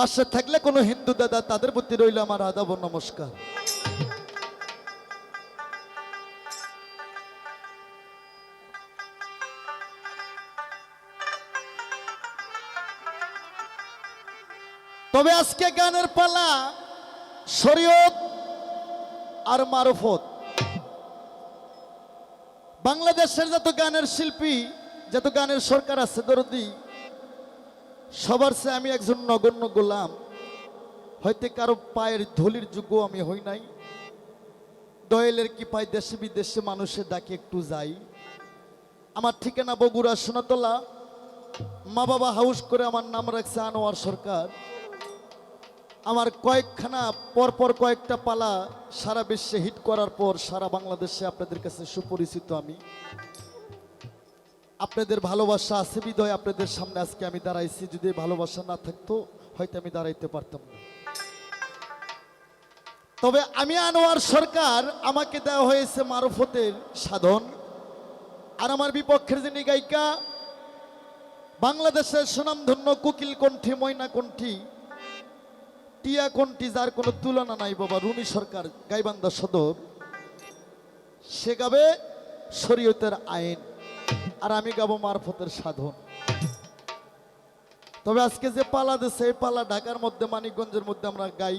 পাশে থাকলে কোনো হিন্দু দাদা, তাদের প্রতি রইল আমার আদাব নমস্কার। তবে আজকে গানের পালা শরীয়ত আর মারফত। বাংলাদেশের যত গানের শিল্পী, যত গানের সরকার আছে, দরদি সবার চেয়ে আমি একজন নগণ্য গোলাম। হয়তো কারও পায়ের ধুলির যোগ্য আমি হই নাই। দয়েলের কি পাই দেশে বিদেশে মানুষের ডাকে একটু যাই। আমার ঠিকানা বগুড়া সোনাতলা। মা বাবা হাউস করে আমার নাম রাখছে আনোয়ার সরকার। আমার কয়েকখানা, পরপর কয়েকটা পালা সারা বিশ্বে হিট করার পর সারা বাংলাদেশে আপনাদের কাছে সুপরিচিত আমি। আপনাদের ভালোবাসা আছে, বিদয় আপনাদের সামনে আজকে আমি দাঁড়াইছি। যদি ভালোবাসা না থাকতো, হয়তো আমি দাঁড়াইতে পারতাম না। তবে আমি আনোয়ার সরকার, আমাকে দেওয়া হয়েছে মারফতের সাধন। আর আমার বিপক্ষের যিনি গায়িকা, বাংলাদেশের সুনামধন্য কুকিল কণ্ঠী, ময়না কণ্ঠী, টিয়া কণ্ঠী, যার কোনো তুলনা নাই বাবা, রুমি সরকার, গাইবান্ধা সদর, সে গাবে শরীয়তের আইন। আর আমি গাবো মারফতের সাধন। তবে আজকে যে পালা দিছে, এই পালা ঢাকার মধ্যে, মানিকগঞ্জের মধ্যে আমরা গাই,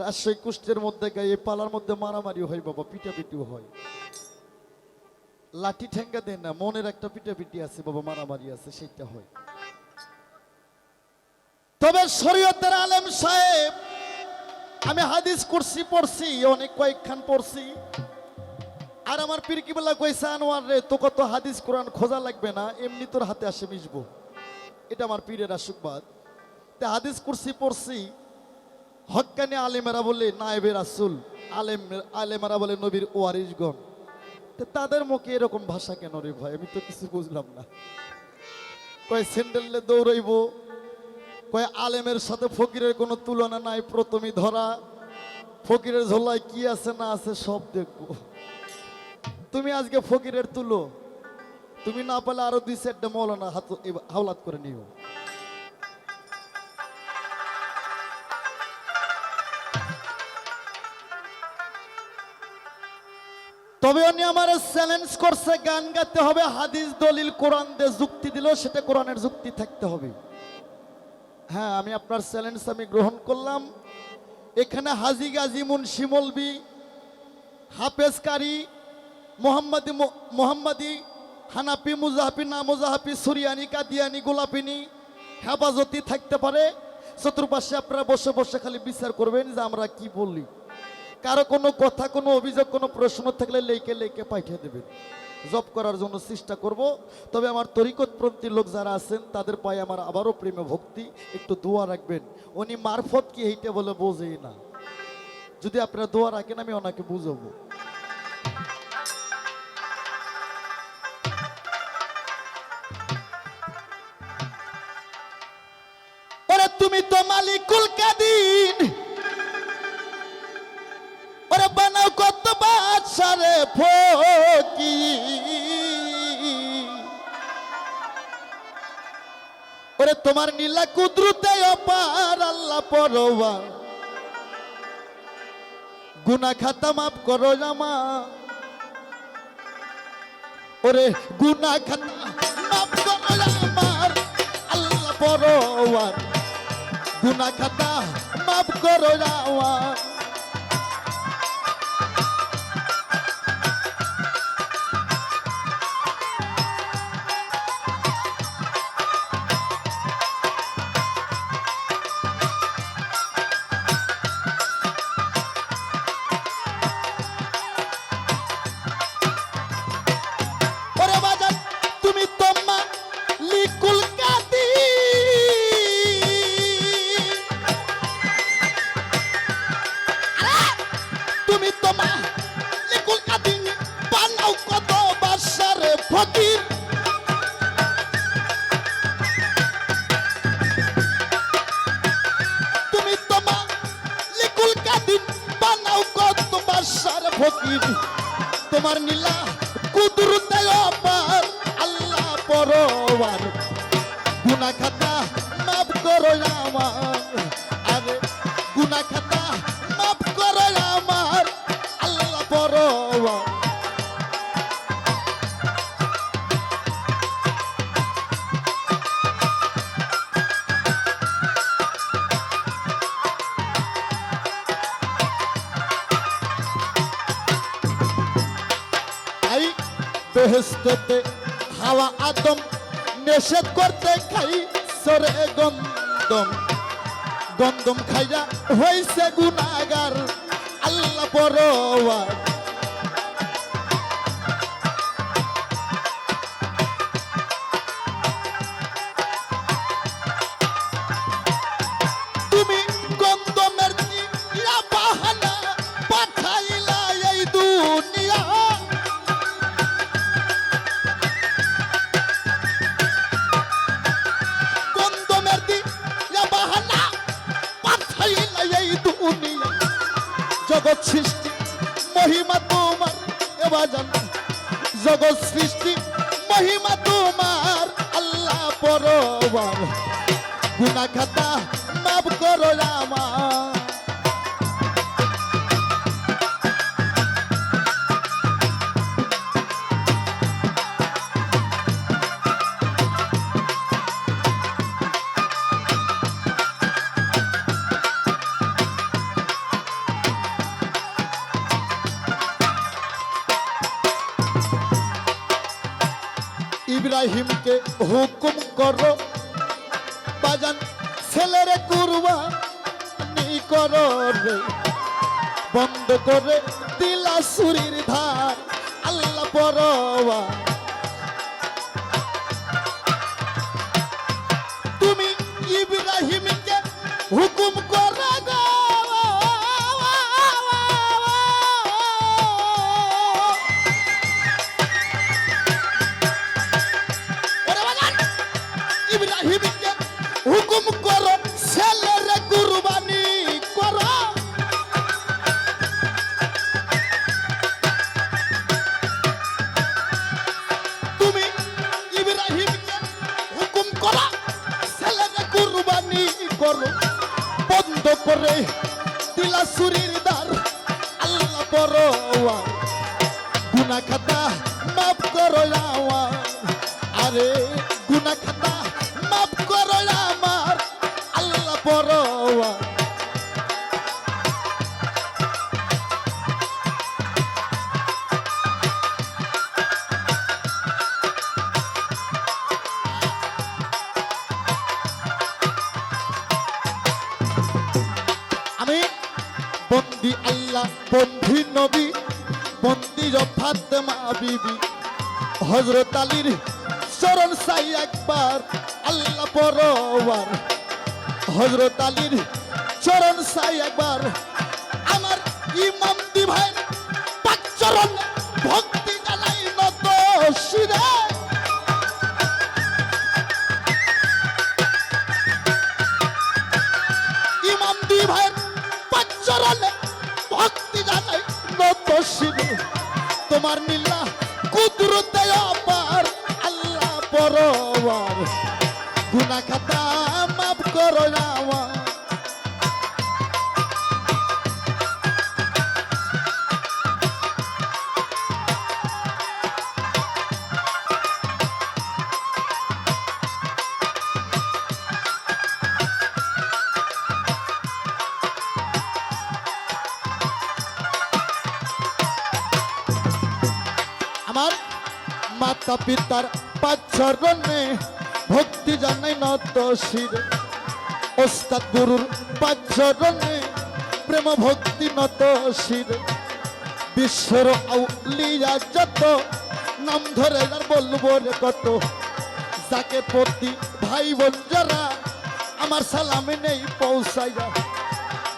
রাজশাহী কুষ্টের মধ্যে গাই, এই পালার মধ্যে মারামারি হয় বাবা, পিটাপিটিও হয়। লাঠি ঠেঙ্গা দেন না, মনের একটা পিটাপিটি আছে বাবা, মারামারি আছে, সেটা হয়। তবে শরীয়তের আলেম সাহেব, আমি হাদিস করছি, পড়ছি, অনেক কয়েকখান পড়ছি। আর আমার পীর কিবলা কইছে, আনোয়ার রে তো কত হাদিস, কোরআন খোঁজা লাগবে না, এমনি তোর হাতে আসে মিশবো। এটা আমার পীরের আশুকবাদ তে হাদিস কুরসি পড়ছি হক্কানি আলেমেরা বলে, নায়েবে রাসুল। আলেম, আলেমেরা বলে, নবীর ওয়ারিসগণ তে তাদের মুখে এরকম ভাষা কেন রে ভাই? আমি তো কিছু বুঝলাম না। কয়, স্যান্ডেলে দৌড়াইব। কয়, আলেমের সাথে ফকিরের কোনো তুলনা নাই, প্রথমে ধরা। ফকিরের ঝোলায় কি আছে, না আছে, সব দেখব। তুমি আজকে ফকিরের তুলো। তুমি না পেলে আরও দুই চারটা মৌলানা হাত হাওলাত করে নিও। তবে উনি আমার চ্যালেঞ্জ করছে, গান গাইতে হবে, হাদিস, দলিল, কোরআন দিয়ে যুক্তি দিল সেটা কোরআনের যুক্তি থাকতে হবে। হ্যাঁ আমি আপনার চ্যালেঞ্জ আমি গ্রহণ করলাম। এখানে হাজি গাজী মুন্সি মলবি হাফেজ কারি মোহাম্মদি মোহাম্মদি হানাপি মুজাহাপি না মুজাহাপি সুরিয়ানি, কাদিয়ানি, গোলাপিনি হেফাজতি থাকতে পারে। চতুর্পাশে আপনারা বসে বসে খালি বিচার করবেন যে আমরা কি বলি। কারও কোনো কথা, কোনো অভিযোগ, কোনো প্রশ্ন থাকলে লেকে লেকে পাঠিয়ে দেবেন। জব করার জন্য চেষ্টা করব। তবে আমার তরিকতপন্থী লোক যারা আছেন, তাদের পায়ে আমার আবারও প্রেমে ভক্তি। একটু দোয়া রাখবেন। উনি মারফত কি এইটা বলে বোঝেই না। যদি আপনারা দোয়া রাখেন, আমি ওনাকে বুঝাবো। তুমি তো মালিকুল কাদিন ওরে বানাও কত বাদশারে ফকি ওরে তোমার নীলা কুদরতে অপার আল্লাহ পরবা গুনা খাতা মাফ করো জামা। ওরে গুনা খাতা মাফ করো আমার আল্লাহ পরওয়ার গুনা খাতা মাফ করো আমার। ফকির তোমার নীলা কুদরতে অপার। বেহেস্তেতে হাওয়া আদম নিষেধ করতে খাই সরে গন্দম গন্দম খাইয়া হয়েছে গুনাগার আল্লাহ পরওয়ার জগৎ সৃষ্টি, মহিমা তোমার, এবার জান, জগৎ সৃষ্টি, মহিমা তোমার, আল্লাহ পরবার। গুণা খাতা মাফ করো আমার হুকুম করো। বাজান, ছেলেরে কুরবা নি করো রে। বন্ধ করে দিলা সুরির ধার। আল্লাহ পরওয়া তুমি ইব্রাহিমকে হুকুম করো গো। কুরবানি করো হজরত আলীর চরণ সাই একবার, আল্লাহ পরওয়ার। হজরত আলীর চরণ সাই একবার, আমার ইমাম দি ভাই পাক চরণ ভক্তি জানাই নত শিরে ইমাম দি ভাইয়ের পাঁচচরণে ভক্তি জানাই নত শিরে তোমার নীলা কুদরতে অপার আল্লাহ পরওয়ার গুনা খাতা মাফ করো মাতা পিতার পাঁচরণে ভক্তি জানাই নত শিরে। ওস্তাদ গুরুর পাঁচরণে প্রেম ভক্তি নত শিরে। বিশ্বর আউলিয়া যত নাম ধরে আর বলব রে কত। যাকে প্রতি ভাই বোন যারা, আমার সালামে নেই পৌঁছাইয়া।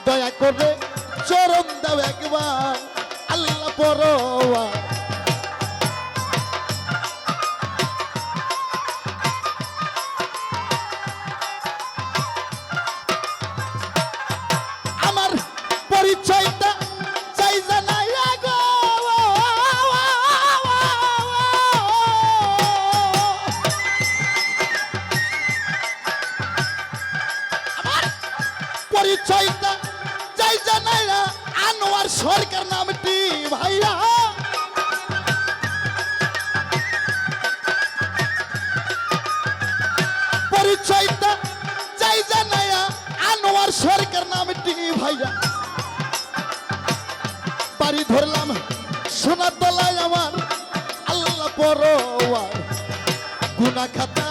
দয়া করে চরণ দাও একবার, আল্লাহ পরওয়া আনোয়ার সরকার নামটি, ভাইয়া। পরিচয়টা চাই জানায়া আনোয়ার সরকার নামটি, ভাইয়া। বাড়ি ধরলাম সোনার তলায় আমার আল্লাহ পরোয়ার। গুনা খাতা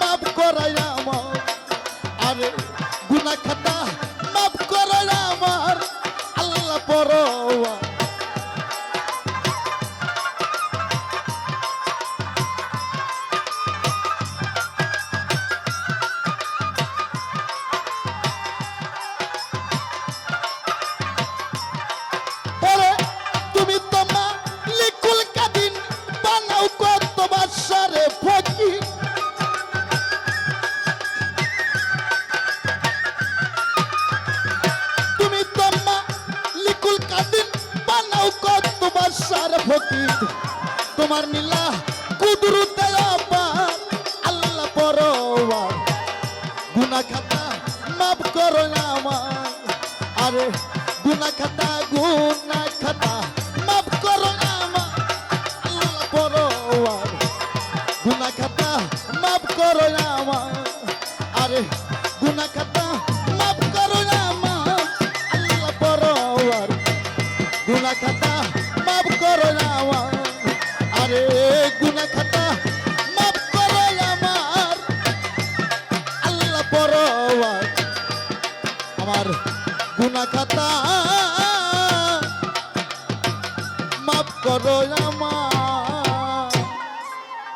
মাফ করায় আমার। আরে গুনা খাতা আমার নীলা কুদুরু আল্লাহ পরোয়া গুনা খাতা মাফ করো আমার আরে গুনা খাতা গুনা